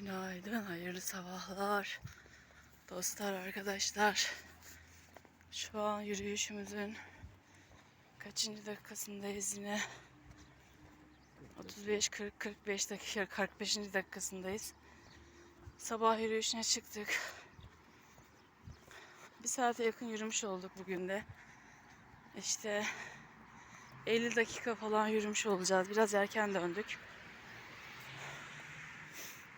Günaydın, hayırlı sabahlar. Dostlar, arkadaşlar. Şu an yürüyüşümüzün kaçıncı dakikasındayız yine? 35 40 45 dakika 45. dakikasındayız. Sabah yürüyüşüne çıktık. Bir saate yakın yürümüş olduk bugün de. İşte 50 dakika falan yürümüş olacağız. Biraz erken döndük.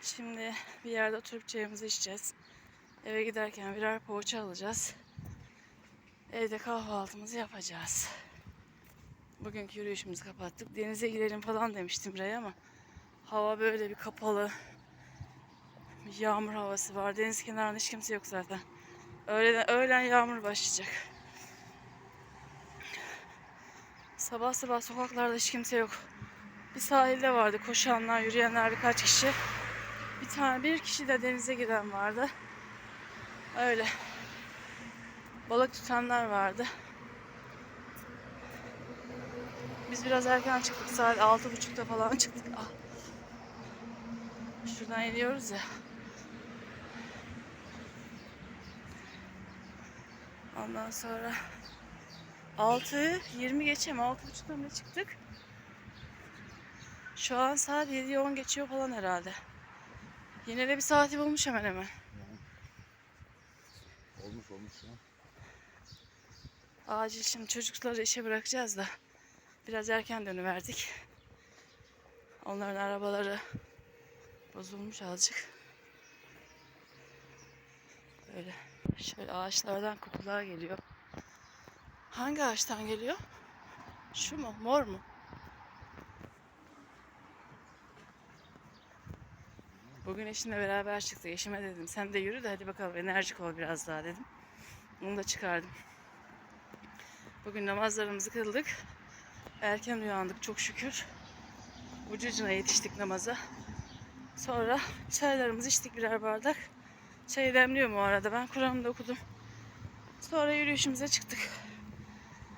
Şimdi bir yerde oturup çayımızı içeceğiz. Eve giderken birer poğaça alacağız. Evde kahvaltımızı yapacağız. Bugünkü yürüyüşümüzü kapattık. Denize girelim falan demiştim Ray ama hava böyle bir kapalı. Bir yağmur havası var. Deniz kenarında hiç kimse yok zaten. Öğlen, öğlen yağmur başlayacak. Sabah sabah sokaklarda hiç kimse yok. Bir sahilde vardı koşanlar, yürüyenler birkaç kişi. Bir tane bir kişi de denize giden vardı. Öyle. Balık tutanlar vardı. Biz biraz erken çıktık. Saat altı buçukta falan çıktık. Ah. Şuradan iniyoruz ya. Ondan sonra 6 20 geçe mi? 6.30'da mı çıktık? Şu an saat 7'yi 10 geçiyor falan herhalde. Yine de bir saati bulmuş hemen hemen. Olmuş olmuş ya. Acil şimdi çocukları işe bırakacağız da biraz erken dönüverdik. Onların arabaları bozulmuş azıcık. Böyle şöyle ağaçlardan kokular geliyor. Hangi ağaçtan geliyor? Şu mu? Mor mu? Bugün eşimle beraber çıktık. Eşime dedim sen de yürü de hadi bakalım enerjik ol biraz daha dedim. Onu da çıkardım. Bugün namazlarımızı kıldık. Erken uyandık çok şükür. Ucucuna yetiştik namaza. Sonra çaylarımızı içtik birer bardak. Çayı demliyorum o arada. Ben Kur'an'ı da okudum. Sonra yürüyüşümüze çıktık.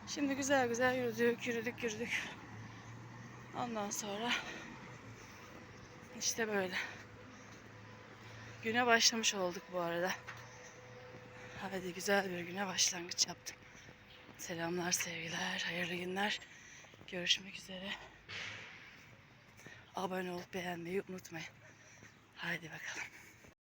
Şimdi güzel güzel yürüdük, yürüdük, yürüdük. Ondan sonra işte böyle. Güne başlamış olduk bu arada. Hadi güzel bir güne başlangıç yaptık. Selamlar, sevgiler, hayırlı günler. Görüşmek üzere. Abone olup beğenmeyi unutmayın. Haydi bakalım.